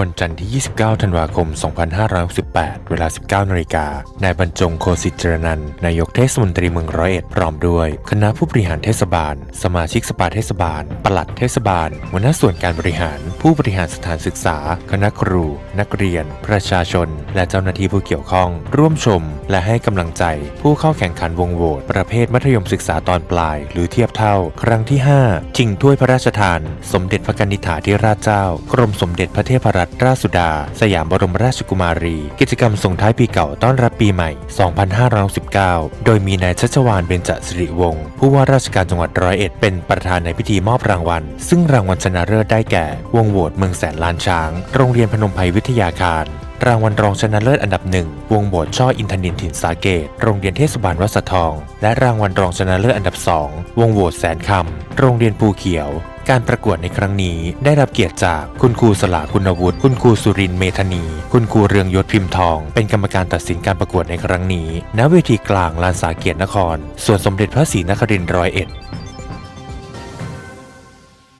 วันจันทร์ที่ 29 ธันวาคม 2568 เวลา 19นาฬิกา นายบรรจงโคสิจรนันท์นายกเทศมนตรีเมืองร้อยเอ็ดพร้อมด้วย คณะผู้บริหารเทศบาล สมาชิกสภาเทศบาล ปลัดเทศบาล หัวหน้าส่วนการบริหาร ผู้บริหารสถานศึกษา คณะครู นักเรียน ประชาชน และเจ้าหน้าที่ผู้เกี่ยวข้อง ร่วมชม และให้กำลังใจ ผู้เข้าแข่งขันวงโหวตประเภทมัธยมศึกษาตอนปลาย หรือเทียบเท่า ครั้งที่ 5 ชิงถ้วยพระราชทาน สมเด็จพระกนิษฐาธิราชเจ้า กรมสมเด็จพระเทพรัตนราชสุดา สยามบรมราชกุมารี กิจกรรมส่งท้ายปีเก่าต้อนรับปีใหม่ 2569 โดยมีนายชัชวานเบญจสิริวงศ์ผู้ว่าราชการจังหวัดร้อยเอ็ดเป็นประธานในพิธีมอบรางวัล ซึ่งรางวัลชนะเลิศได้แก่ วงโหวตเมืองแสนล้านช้าง โรงเรียนพนมไพรวิทยาคารรางวัลรองชนะเลิศอันดับหนึ่งวงโบสถ์ช่ออินทนินถิ่นสาเกต โรงเรียนเทศบาลวัดสะทอง และรางวัลรองชนะเลิศอันดับสองวงโหวตแสนคำ โรงเรียนภูเขียว การประกวดในครั้งนี้ได้รับเกียรติจากคุณครูสลาคุณวุฒิคุณครูสุรินเมธนี คุณครูเรืองยศพิมพ์ทอง เป็นกรรมการตัดสินการประกวดในครั้งนี้ ณเวทีกลางลานสาเกียรตินคร ส่วนสมเด็จพระศรีนครินทร์ร้อยเอ็ด